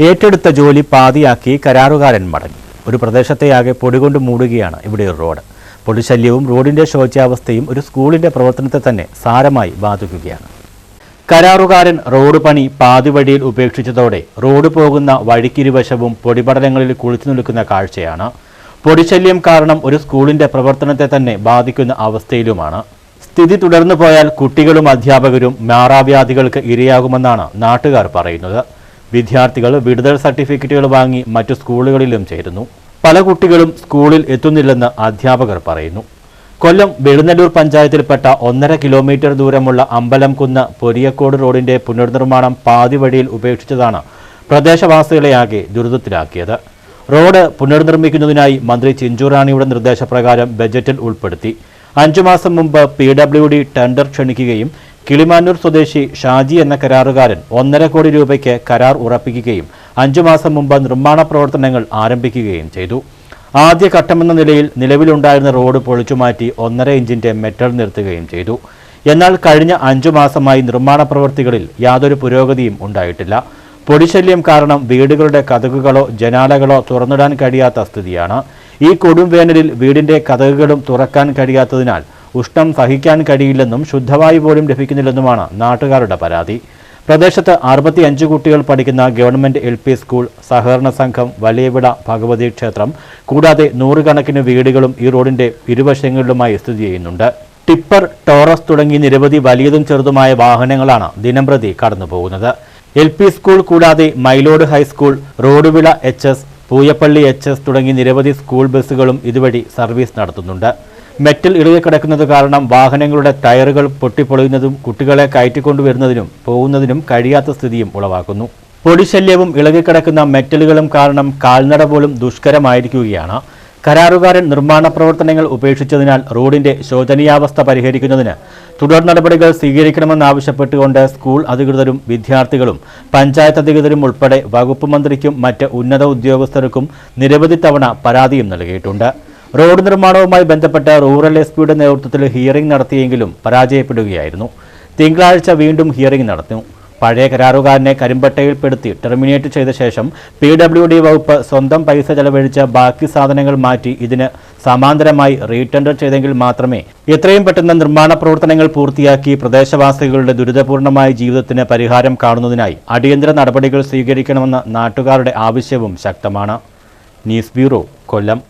ഏറ്റെടുത്ത ജോലി പാതിയാക്കി കരാറുകാരൻ മടങ്ങി. ഒരു പ്രദേശത്തെയാകെ പൊടികൊണ്ട് മൂടുകയാണ് ഇവിടെ ഒരു റോഡ്. പൊടിശല്യവും റോഡിന്റെ ശോച്യാവസ്ഥയും ഒരു സ്കൂളിന്റെ പ്രവർത്തനത്തെ തന്നെ സാരമായി ബാധിക്കുകയാണ്. കരാറുകാരൻ റോഡ് പണി പാതിവഴിയിൽ ഉപേക്ഷിച്ചതോടെ റോഡ് പോകുന്ന വഴിക്കിരുവശവും പൊടിപടലങ്ങളിൽ കുളിച്ചു നിൽക്കുന്ന കാഴ്ചയാണ്. പൊടിശല്യം കാരണം ഒരു സ്കൂളിന്റെ പ്രവർത്തനത്തെ തന്നെ ബാധിക്കുന്ന അവസ്ഥയിലുമാണ്. സ്ഥിതി തുടർന്നു പോയാൽ കുട്ടികളും അധ്യാപകരും മാറാവ്യാധികൾക്ക് ഇരയാകുമെന്നാണ് നാട്ടുകാർ പറയുന്നത്. വിദ്യാർത്ഥികൾ വിടുതൽ സർട്ടിഫിക്കറ്റുകൾ വാങ്ങി മറ്റു സ്കൂളുകളിലും ചേരുന്നു. പല കുട്ടികളും സ്കൂളിൽ എത്തുന്നില്ലെന്ന് അധ്യാപകർ പറയുന്നു. കൊല്ലം വെളുന്നല്ലൂർ പഞ്ചായത്തിൽപ്പെട്ട ഒന്നര കിലോമീറ്റർ ദൂരമുള്ള അമ്പലംകുന്ന് പൊരിയക്കോട് റോഡിന്റെ പുനർനിർമ്മാണം പാതി വഴിയിൽ ഉപേക്ഷിച്ചതാണ് പ്രദേശവാസികളെയാകെ ദുരിതത്തിലാക്കിയത്. റോഡ് പുനർനിർമ്മിക്കുന്നതിനായി മന്ത്രി ചിഞ്ചുറാണിയുടെ നിർദ്ദേശപ്രകാരം ബജറ്റിൽ ഉൾപ്പെടുത്തി. അഞ്ചു മാസം മുമ്പ് പി ഡബ്ല്യു ഡി ടെൻഡർ ക്ഷണിക്കുകയും കിളിമാനൂർ സ്വദേശി ഷാജി എന്ന കരാറുകാരൻ ഒന്നര കോടി രൂപയ്ക്ക് കരാർ ഉറപ്പിക്കുകയും അഞ്ചു മാസം മുമ്പ് നിർമ്മാണ പ്രവർത്തനങ്ങൾ ആരംഭിക്കുകയും ചെയ്തു. ആദ്യ ഘട്ടമെന്ന നിലയിൽ നിലവിലുണ്ടായിരുന്ന റോഡ് പൊളിച്ചുമാറ്റി ഒന്നര ഇഞ്ചിന്റെ മെറ്റൽ നിർത്തുകയും ചെയ്തു. എന്നാൽ കഴിഞ്ഞ അഞ്ചു മാസമായി നിർമ്മാണ പ്രവൃത്തികളിൽ യാതൊരു പുരോഗതിയും ഉണ്ടായിട്ടില്ല. പൊടിശല്യം കാരണം വീടുകളുടെ കതകുകളോ ജനാലകളോ തുറന്നിടാൻ കഴിയാത്ത സ്ഥിതിയാണ്. ഈ കൊടും വേനലിൽ വീടിന്റെ കതകുകളും തുറക്കാൻ കഴിയാത്തതിനാൽ ഉഷ്ണം സഹിക്കാൻ കഴിയില്ലെന്നും ശുദ്ധവായു പോലും ലഭിക്കുന്നില്ലെന്നുമാണ് നാട്ടുകാരുടെ പരാതി. പ്രദേശത്ത് അറുപത്തിയഞ്ച് കുട്ടികൾ പഠിക്കുന്ന ഗവൺമെന്റ് എൽ പി സ്കൂൾ സഹകരണ സംഘം വലിയവിട ഭഗവതി ക്ഷേത്രം കൂടാതെ നൂറുകണക്കിന് വീടുകളും ഈ റോഡിന്റെ ഇരുവശങ്ങളിലുമായി സ്ഥിതി ചെയ്യുന്നുണ്ട്. ടിപ്പർ ടോറസ് തുടങ്ങി നിരവധി വലിയതും ചെറുതുമായ വാഹനങ്ങളാണ് ദിനംപ്രതി കടന്നുപോകുന്നത്. എൽ പി സ്കൂൾ കൂടാതെ Mylode high school Roduvila H S Pooyappally H S തുടങ്ങി നിരവധി സ്കൂൾ ബസ്സുകളും ഇതുവഴി സർവീസ് നടത്തുന്നുണ്ട്. മെറ്റൽ ഇളകി കിടക്കുന്നത് കാരണം വാഹനങ്ങളുടെ ടയറുകൾ പൊട്ടിപ്പൊളിയുന്നതും കുട്ടികളെ കയറ്റിക്കൊണ്ടുവരുന്നതിനും പോകുന്നതിനും കഴിയാത്ത സ്ഥിതിയും ഉളവാക്കുന്നു. പൊടിശല്യവും ഇളകിക്കിടക്കുന്ന മെറ്റലുകളും കാരണം കാൽനട പോലും ദുഷ്കരമായിരിക്കുകയാണ്. കരാറുകാരൻ നിർമ്മാണ പ്രവർത്തനങ്ങൾ ഉപേക്ഷിച്ചതിനാൽ റോഡിന്റെ ശോചനീയാവസ്ഥ പരിഹരിക്കുന്നതിന് തുടർ നടപടികൾ സ്വീകരിക്കണമെന്നാവശ്യപ്പെട്ടുകൊണ്ട് സ്കൂൾ അധികൃതരും വിദ്യാർത്ഥികളും പഞ്ചായത്ത് അധികൃതരും ഉൾപ്പെടെ വകുപ്പ് മന്ത്രിക്കും മറ്റ് ഉന്നത ഉദ്യോഗസ്ഥർക്കും നിരവധി തവണ പരാതിയും നൽകിയിട്ടുണ്ട്. റോഡ് നിർമ്മാണവുമായി ബന്ധപ്പെട്ട് റൂറൽ എസ് പിയുടെ നേതൃത്വത്തിൽ ഹിയറിംഗ് നടത്തിയെങ്കിലും പരാജയപ്പെടുകയായിരുന്നു. തിങ്കളാഴ്ച വീണ്ടും ഹിയറിംഗ് നടന്നു. പഴയ കരാറുകാരനെ കരിമ്പട്ടയിൽപ്പെടുത്തി ടെർമിനേറ്റ് ചെയ്ത ശേഷം പി ഡബ്ല്യു ഡി വകുപ്പ് സ്വന്തം പൈസ ചെലവഴിച്ച ബാക്കി സാധനങ്ങൾ മാറ്റി ഇതിന് സമാന്തരമായി റീടെൻഡർ ചെയ്തെങ്കിൽ മാത്രമേ എത്രയും പെട്ടെന്ന് നിർമ്മാണ പ്രവർത്തനങ്ങൾ പൂർത്തിയാക്കി പ്രദേശവാസികളുടെ ദുരിതപൂർണമായ ജീവിതത്തിന് പരിഹാരം കാണുന്നതിനായി അടിയന്തര നടപടികൾ സ്വീകരിക്കണമെന്ന നാട്ടുകാരുടെ ആവശ്യവും ശക്തമാണ്. News bureau Kollam.